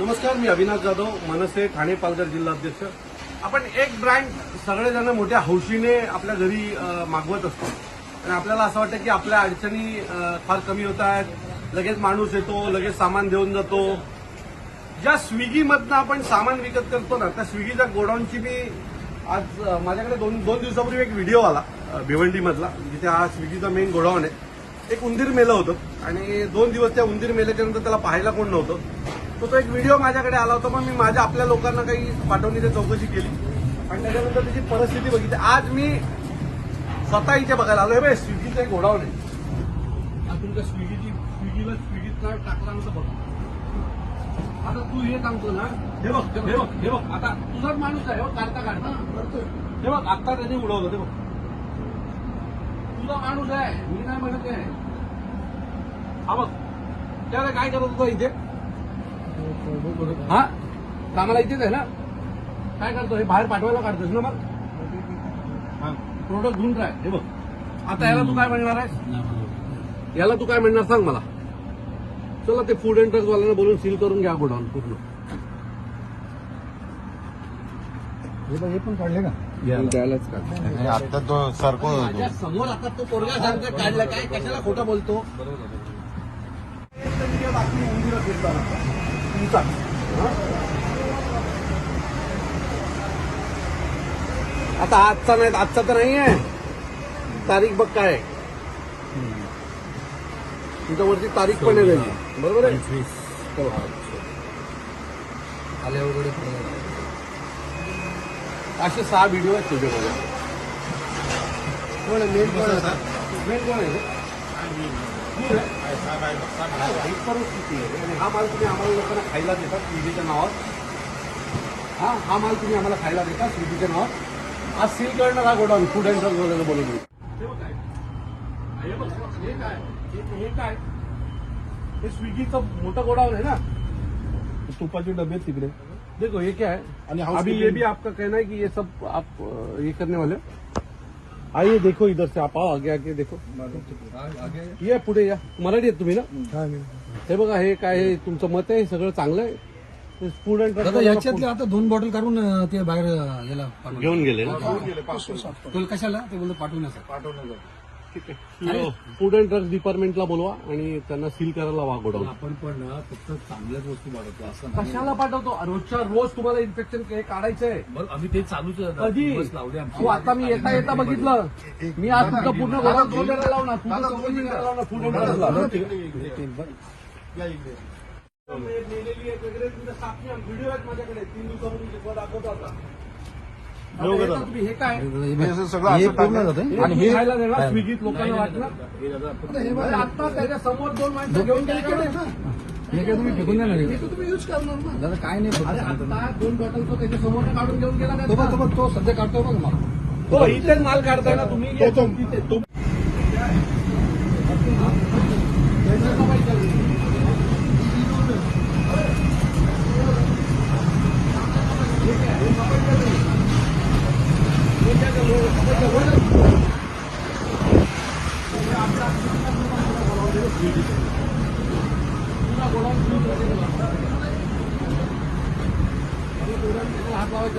नमस्कार मी अविनाश जाधव मनसे ठाणे पालघर जिल्हा अध्यक्ष. आपण एक ब्रँड सगळेजण मोठ्या हौशीने आपल्या घरी मागवत असतो. आणि आपल्याला असं वाटतं की आपल्या अडचणी फार कमी होत आहेत. लगेच माणूस येतो लगेच सामान देऊन जातो. ज्या स्विगीमधनं आपण सामान विकत करतो ना त्या स्विगीच्या गोडाऊनची मी आज माझ्याकडे दोन दोन दिवसापूर्वी एक व्हिडिओ आला भिवंडीमधला जिथे हा स्विगीचा मेन गोडाऊन आहे. एक उंदीर मेलं होतं. आणि दोन दिवस त्या उंदीर मेल्याच्यानंतर त्याला पाहायला कोण नव्हतं. तो तो एक व्हिडिओ माझ्याकडे आला होता मग मी माझ्या आपल्या लोकांना काही पाठवणी ते चौकशी केली. आणि त्याच्यानंतर त्याची परिस्थिती बघितली. आज मी स्वतः इथे बघायला आलो हे बघ स्विगीचं एक आहे. आज तुमच्या स्विगीची स्विगीला स्विगीत काय टाकला नव्हतं बघ. आता तू हे सांगतो ना. हे बघ हे बघ हे बघ. आता तुझाच माणूस आहे हो काढता काढता. हे बघ आता त्याने उडवलं ते बघ. तुझा माणूस आहे मी नाही म्हणत आहे. हा बघ त्याला काय करत होता इथे? हा? कामाला इथेच आहे ना? काय करतो? हे बाहेर पाठवायला काढतोस ना मग? हा. प्रोडक्ट घेऊन राह हे बघ. आता याला तू काय म्हणणार आहे याला तू काय म्हणणार सांग मला. चला ते फूड अँड वाल्यांना बोलून सील करून घ्या गोडाऊन पूर्ण. हे पण काढले का? आता तो सरको माझ्यासमोर आता तो पोरगा सारखं काढला. काय कशाला खोटं बोलतो? बातमी तुमचा आता आजचा नाही आजचा तर नाही आहे तारीख बघ काय. तुमच्यावरती तारीख पण आहे बरोबर आहे? हो. आले वगैरे असे सहा व्हिडिओ आहेत तुझ्यामध्ये कोण मेन कोण आहे? आहे तू? ही हा माल तुम्ही आम्हाला लोकांना खायला नावावर हा हा माल तुम्ही आम्हाला खायला देता नावावर आज सील करणार हा गोडाऊन फ़ूड अँड वगैरे बोलून हे काय हे हे- हे हे स्विगीचं मोठं गोडाऊन आहे ना तुपाचे डबे तिकडे देखो ये क्या है अभी ये भी आपका कहना है कि ये सब आप ये करने वाले हो? आइए देखो इधर से आप आओ आगे आगे देखो। ये पुढे या मराठी आहेत तुम्ही ना? हे बघा हे काय हे तुमचं मत आहे हे सगळं चांगलं आहे. दादा याच्यातले आता दोन बॉटल काढून ते बाहेर याला. घेऊन गेले कशाला? ते बोलतो पाठवण्यासाठी. ठीक आहे फूड अँड ड्रग्ज डिपार्टमेंटला बोलवा आणि त्यांना सील करायला वा गोडाऊन आपण पण ना फक्त चांगल्याच वस्तू पाठवतो असं नाही. कशाला पाठवतो रोजच्या रोज तुम्हाला इन्फेक्शन हे काढायचं आहे बरं आम्ही ते चालूच आहे. कधी दिवस लावले आमचे. अहो, आता मी येता येता बघितलं मी आज तुमचं पूर्ण गोडाऊन फोन करायला लावणार तुमचं चौकशी करायला लावणार फूड अँड ड्रग्जला व्हिडिओ आहेत माझ्याकडे तीन दिवसापूर्वी दाखवतो आता हे सगळं हे पूर्ण जातं आणि हे खायला देणार? स्विगीत लोकांना वाटलं? आता त्याच्या समोर दोन माणसं घेऊन गेले का नाही? हे काय तुम्ही फेकून देणार तुम्ही यूज़ करणार ना. दादा काय नाही दोन बॉटल तो त्याच्या समोर काढून घेऊन गेला तो बघ, तो का तो सध्या काढतो बघ मला. तो इथेच माल काढताय ना तुम्ही?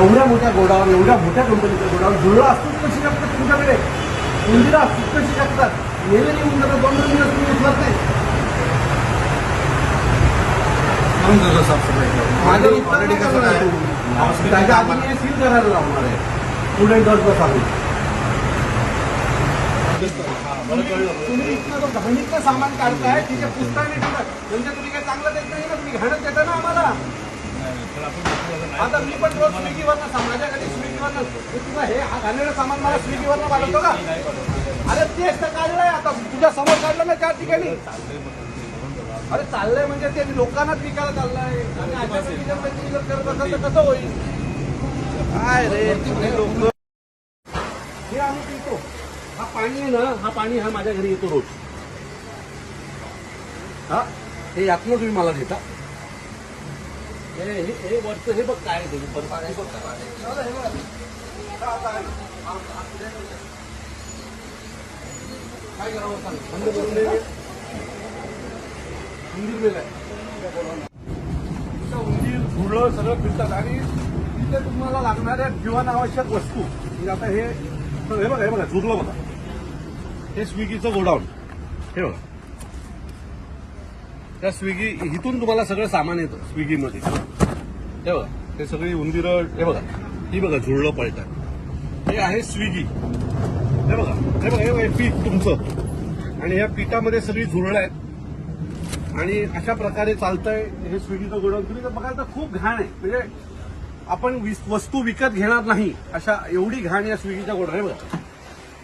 एवढ्या मोठ्या गोडावर एवढ्या मोठ्या कंपनीचं गोडावर जुळलं असतोच कशी शकतात तुमच्याकडे. उंदिरा असतोच कशी शकतात नेलेली उंदरं दोन दोन दिवस तुम्ही उचलत नाही. कसं? त्याच्या आधी सील करायला लावणार आहे. तुम्ही इतकं घाणीतलं सामान काढताय पुस्तकाने ठेवतात म्हणजे तुम्ही काय चांगलं देत नाही ना तुम्ही घाणच देता ना आम्हाला. आता मी पण रोज स्विगीवरनं माझ्या घरी स्विगीवरनं हे हे हा घाणेरडं सामान मला स्विगीवरनं पाठवतो का? अरे तेच तर काढलंय आता. तुझ्या समोर काढलं ना चार ठिकाणी. अरे चाललंय म्हणजे ते लोकांनाच विकायला चाललंय. आणि अशा जर करत असेल तर कसं होईल? काय रे तुम्ही लोक. हे आम्ही पितो. हा पाणी आहे ना हा पाणी हा माझ्या घरी येतो रोज. हा हे यातनं तुम्ही मला देता. हे हे हे वरचं हे बघ काय आहे ते. हे बघ काय आहे. काय करावं सांग. उंदीर मेलाय उंदीर धुळं सगळं फिरतात. आणि तिथे तुम्हाला लागणाऱ्या जीवनावश्यक वस्तू. म्हणजे आता हे हे बघा हे बघा झुरलं बघा. हे स्विगीचं गोडाऊन. हे बघा. त्या स्विगी इथून तुम्हाला सगळं सामान येतं स्विगीमध्ये. हे बघा हे सगळी उंदिरं हे बघा ही बघा झुळलं पळतात हे आहे स्विगी. हे बघा हे बघा हे बघा, पीठ तुमचं. आणि या पीठामध्ये सगळी झुरळं आहेत. आणि अशा प्रकारे चालतंय हे स्विगीचं गोडाऊन. तुम्ही बघाल तर खूप घाण आहे. म्हणजे आपण विस- वस्तू विकत घेणार नाही अशा एवढी घाण या स्विगीच्या गोडाऊन. हे बघा.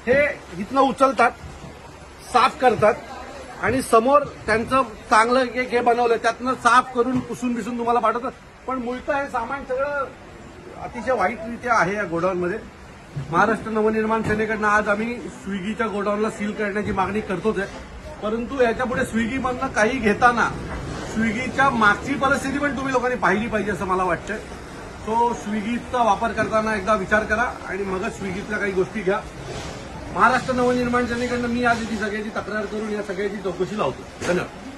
हे इथनं उचलतात साफ करतात. आणि समोर त्यांचं चांगलं एक हे बनवलं त्यातनं साफ करून पुसून बिसून तुम्हाला पाठवतं. पण मुळतं हे सामान सगळं अतिशय वाईटरित्या आहे या गोडाऊनमध्ये. महाराष्ट्र नवनिर्माण सेनेकडनं आज आम्ही स्विगीच्या गोडाऊनला सील करण्याची मागणी करतोच आहे. परंतु याच्यापुढे स्विगीमधनं काही घेताना स्विगीच्या मागची परिस्थिती पण तुम्ही लोकांनी पाहिली पाहिजे असं मला वाटतं सो स्विगीचा वापर करताना एकदा विचार करा आणि मगच स्विगीतल्या काही गोष्टी घ्या. महाराष्ट्र नवनिर्माण सेनेकडनं मी आज ती सगळ्याची तक्रार करून या सगळ्याची चौकशी लावतो. धन्यवाद.